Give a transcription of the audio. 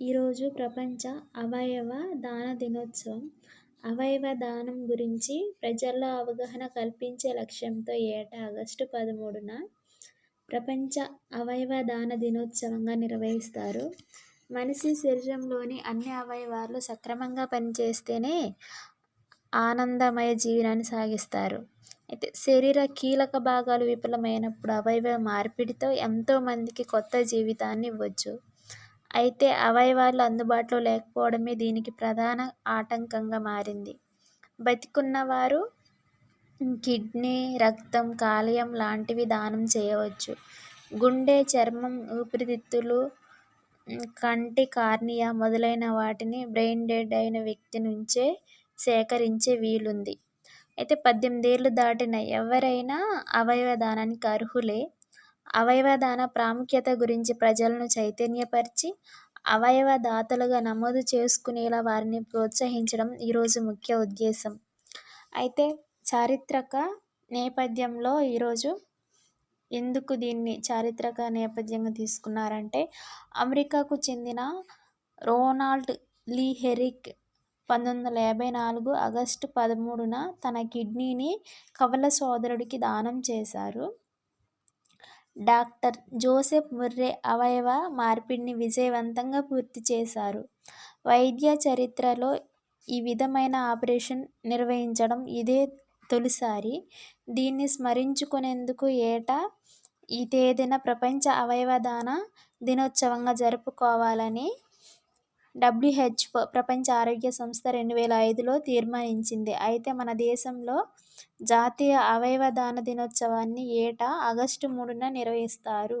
ఈరోజు ప్రపంచ అవయవ దాన దినోత్సవం. అవయవ దానం గురించి ప్రజల్లో అవగాహన కల్పించే లక్ష్యంతో ఏటా ఆగస్టు పదమూడున ప్రపంచ అవయవ దాన దినోత్సవంగా నిర్వహిస్తారు. మనిషి శరీరంలోని అన్ని అవయవాలు సక్రమంగా పనిచేస్తేనే ఆనందమయ జీవనాన్ని సాగిస్తారు. అయితే శరీర కీలక భాగాలు విఫలమైనప్పుడు అవయవ మార్పిడితో ఎంతోమందికి కొత్త జీవితాన్ని ఇవ్వచ్చు అయితే అవయవాలు అందుబాటులో లేకపోవడమే దీనికి ప్రధాన ఆటంకంగా మారింది. బతికున్న వారు కిడ్నీ, రక్తం, కాలేయం లాంటివి దానం చేయవచ్చు. గుండె, చర్మం, ఊపిరితిత్తులు, కంటి కార్నియా మొదలైన వాటిని బ్రెయిన్ డెడ్ అయిన వ్యక్తి నుంచే సేకరించే వీలుంది. అయితే పద్దెనిమిది ఏళ్ళు దాటిన ఎవరైనా అవయవ దానానికి అర్హులే. అవయవ దాన ప్రాముఖ్యత గురించి ప్రజలను చైతన్యపరిచి అవయవ దాతలుగా నమోదు చేసుకునేలా వారిని ప్రోత్సహించడం ఈరోజు ముఖ్య ఉద్దేశం. అయితే చారిత్రక నేపథ్యంలో ఈరోజు ఎందుకు దీన్ని చారిత్రక నేపథ్యంగా తీసుకున్నారంటే అమెరికాకు చెందిన రోనాల్డ్ లీ హెరిక్ పంతొమ్మిది వందల యాభై నాలుగు ఆగస్టు పదమూడున తన కిడ్నీని కవల సోదరుడికి దానం చేశారు. డాక్టర్ జోసెఫ్ ముర్రే అవయవ మార్పిడిని విజయవంతంగా పూర్తి చేశారు. వైద్య చరిత్రలో ఈ విధమైన ఆపరేషన్ నిర్వహించడం ఇదే తొలిసారి. దీన్ని స్మరించుకునేందుకు ఏటా ఈ తేదీన ప్రపంచ అవయవ దాన దినోత్సవంగా జరుపుకోవాలని డబ్ల్యూహెచ్ఓ ప్రపంచ ఆరోగ్య సంస్థ రెండు వేల ఐదులో తీర్మానించింది. అయితే మన దేశంలో జాతీయ అవయవ దాన దినోత్సవాన్ని ఏటా ఆగస్టు మూడున నిర్వహిస్తారు.